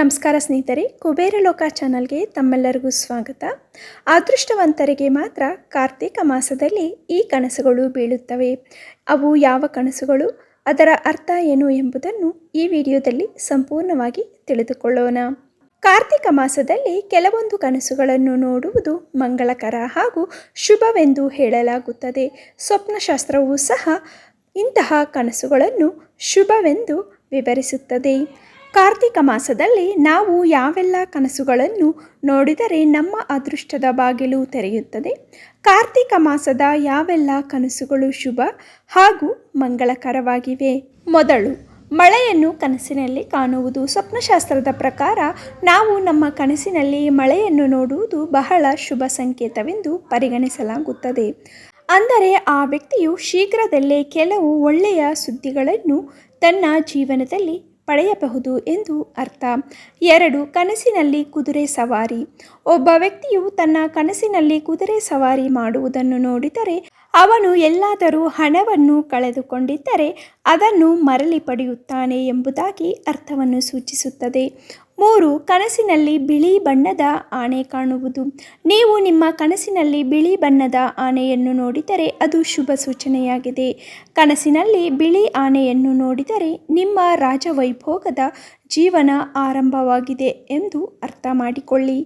ನಮಸ್ಕಾರ ಸ್ನೇಹಿತರೆ, ಕುಬೇರ ಲೋಕ ಚಾನಲ್ಗೆ ತಮ್ಮೆಲ್ಲರಿಗೂ ಸ್ವಾಗತ. ಅದೃಷ್ಟವಂತರಿಗೆ ಮಾತ್ರ ಕಾರ್ತಿಕ ಮಾಸದಲ್ಲಿ ಈ ಕನಸುಗಳು ಬೀಳುತ್ತವೆ. ಅವು ಯಾವ ಕನಸುಗಳು? ಅದರ ಅರ್ಥ ಏನು ಎಂಬುದನ್ನು ಈ ವಿಡಿಯೋದಲ್ಲಿ ಸಂಪೂರ್ಣವಾಗಿ ತಿಳಿದುಕೊಳ್ಳೋಣ. ಕಾರ್ತಿಕ ಮಾಸದಲ್ಲಿ ಕೆಲವೊಂದು ಕನಸುಗಳನ್ನು ನೋಡುವುದು ಮಂಗಳಕರ ಹಾಗೂ ಶುಭವೆಂದು ಹೇಳಲಾಗುತ್ತದೆ. ಸ್ವಪ್ನಶಾಸ್ತ್ರವೂ ಸಹ ಇಂತಹ ಕನಸುಗಳನ್ನು ಶುಭವೆಂದು ವಿವರಿಸುತ್ತದೆ. ಕಾರ್ತಿಕ ಮಾಸದಲ್ಲಿ ನಾವು ಯಾವೆಲ್ಲ ಕನಸುಗಳನ್ನು ನೋಡಿದರೆ ನಮ್ಮ ಅದೃಷ್ಟದ ಬಾಗಿಲು ತೆರೆಯುತ್ತದೆ. ಕಾರ್ತಿಕ ಮಾಸದ ಯಾವೆಲ್ಲ ಕನಸುಗಳು ಶುಭ ಹಾಗೂ ಮಂಗಳಕರವಾಗಿವೆ? ಮೊದಲು, ಮಳೆಯನ್ನು ಕನಸಿನಲ್ಲಿ ಕಾಣುವುದು ಸ್ವಪ್ನಶಾಸ್ತ್ರದ ಪ್ರಕಾರ ನಾವು ನಮ್ಮ ಕನಸಿನಲ್ಲಿ ಮಳೆಯನ್ನು ನೋಡುವುದು ಬಹಳ ಶುಭ ಸಂಕೇತವೆಂದು ಪರಿಗಣಿಸಲಾಗುತ್ತದೆ. ಅಂದರೆ ಆ ವ್ಯಕ್ತಿಯು ಶೀಘ್ರದಲ್ಲೇ ಕೆಲವು ಒಳ್ಳೆಯ ಸುದ್ದಿಗಳನ್ನು ತನ್ನ ಜೀವನದಲ್ಲಿ ಪಡೆಯಬಹುದು ಎಂದು ಅರ್ಥ. ಎರಡು, ಕನಸಿನಲ್ಲಿ ಕುದುರೆ ಸವಾರಿ. ಒಬ್ಬ ವ್ಯಕ್ತಿಯು ತನ್ನ ಕನಸಿನಲ್ಲಿ ಕುದುರೆ ಸವಾರಿ ಮಾಡುವುದನ್ನು ನೋಡಿದರೆ, ಅವನು ಎಲ್ಲಾದರೂ ಹಣವನ್ನು ಕಳೆದುಕೊಂಡಿದ್ದರೆ, ಅದನ್ನು ಮರಳಿ ಪಡೆಯುತ್ತಾನೆ ಎಂಬುದಾಗಿ ಅರ್ಥವನ್ನು ಸೂಚಿಸುತ್ತದೆ. ಮೂರು, ಕನಸಿನಲ್ಲಿ ಬಿಳಿ ಬಣ್ಣದ ಆನೆ ಕಾಣುವುದು. ನೀವು ನಿಮ್ಮ ಕನಸಿನಲ್ಲಿ ಬಿಳಿ ಬಣ್ಣದ ಆನೆಯನ್ನು ನೋಡಿದರೆ ಅದು ಶುಭ ಸೂಚನೆಯಾಗಿದೆ. ಕನಸಿನಲ್ಲಿ ಬಿಳಿ ಆನೆಯನ್ನು ನೋಡಿದರೆ ನಿಮ್ಮ ರಾಜವೈಭೋಗದ ಜೀವನ ಆರಂಭವಾಗಿದೆ ಎಂದು ಅರ್ಥ ಮಾಡಿಕೊಳ್ಳಿ.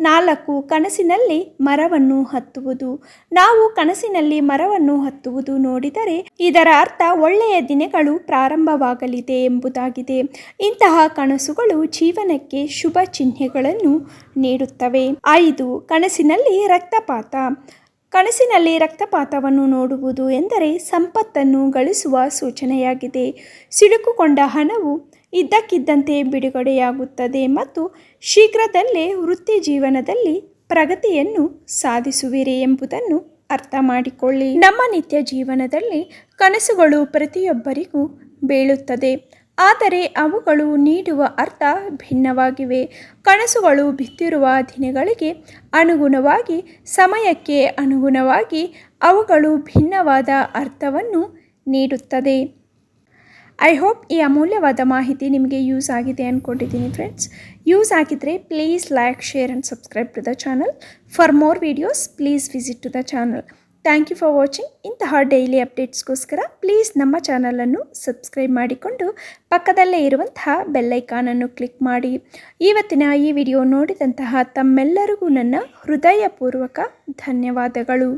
ನಾಲ್ಕು ಕನಸಿನಲ್ಲಿ ಮರವನ್ನು ಹತ್ತುವುದು. ನಾವು ಕನಸಿನಲ್ಲಿ ಮರವನ್ನು ಹತ್ತುವುದು ನೋಡಿದರೆ ಇದರ ಅರ್ಥ ಒಳ್ಳೆಯ ದಿನಗಳು ಪ್ರಾರಂಭವಾಗಲಿದೆ ಎಂಬುದಾಗಿದೆ. ಇಂತಹ ಕನಸುಗಳು ಜೀವನಕ್ಕೆ ಶುಭ ಚಿಹ್ನೆಗಳನ್ನು ನೀಡುತ್ತವೆ. ಐದು, ಕನಸಿನಲ್ಲಿ ರಕ್ತಪಾತ. ಕನಸಿನಲ್ಲಿ ರಕ್ತಪಾತವನ್ನು ನೋಡುವುದು ಎಂದರೆ ಸಂಪತ್ತನ್ನು ಗಳಿಸುವ ಸೂಚನೆಯಾಗಿದೆ. ಸಿಡುಕುಕೊಂಡ ಹಣವು ಇದ್ದಕ್ಕಿದ್ದಂತೆ ಬಿಡುಗಡೆಯಾಗುತ್ತದೆ ಮತ್ತು ಶೀಘ್ರದಲ್ಲೇ ವೃತ್ತಿ ಜೀವನದಲ್ಲಿ ಪ್ರಗತಿಯನ್ನು ಸಾಧಿಸುವಿರಿ ಎಂಬುದನ್ನು ಅರ್ಥ ಮಾಡಿಕೊಳ್ಳಿ. ನಮ್ಮ ನಿತ್ಯ ಜೀವನದಲ್ಲಿ ಕನಸುಗಳು ಪ್ರತಿಯೊಬ್ಬರಿಗೂ ಬೀಳುತ್ತದೆ. ಆದರೆ ಅವುಗಳು ನೀಡುವ ಅರ್ಥ ಭಿನ್ನವಾಗಿವೆ. ಕನಸುಗಳು ಬಿತ್ತಿರುವ ದಿನಗಳಿಗೆ ಅನುಗುಣವಾಗಿ, ಸಮಯಕ್ಕೆ ಅನುಗುಣವಾಗಿ ಅವುಗಳು ಭಿನ್ನವಾದ ಅರ್ಥವನ್ನು ನೀಡುತ್ತದೆ. ಐ ಹೋಪ್ ಈ ಅಮೂಲ್ಯವಾದ ಮಾಹಿತಿ ನಿಮಗೆ ಯೂಸ್ ಆಗಿದೆ ಅಂದ್ಕೊಂಡಿದ್ದೀನಿ ಫ್ರೆಂಡ್ಸ್ ಯೂಸ್ ಆಗಿದ್ದರೆ please like share and subscribe to the channel for more videos please visit to the channel thank you for watching ಇಂತಹ ಡೈಲಿ ಅಪ್ಡೇಟ್ಸ್ಗೋಸ್ಕರ ಪ್ಲೀಸ್ ನಮ್ಮ ಚಾನಲನ್ನು ಸಬ್ಸ್ಕ್ರೈಬ್ ಮಾಡಿಕೊಂಡು ಪಕ್ಕದಲ್ಲೇ ಇರುವಂತಹ ಬೆಲ್ಲೈಕಾನನ್ನು ಕ್ಲಿಕ್ ಮಾಡಿ. ಇವತ್ತಿನ ಈ ವಿಡಿಯೋ ನೋಡಿದಂತಹ ತಮ್ಮೆಲ್ಲರಿಗೂ ನನ್ನ ಹೃದಯಪೂರ್ವಕ ಧನ್ಯವಾದಗಳು.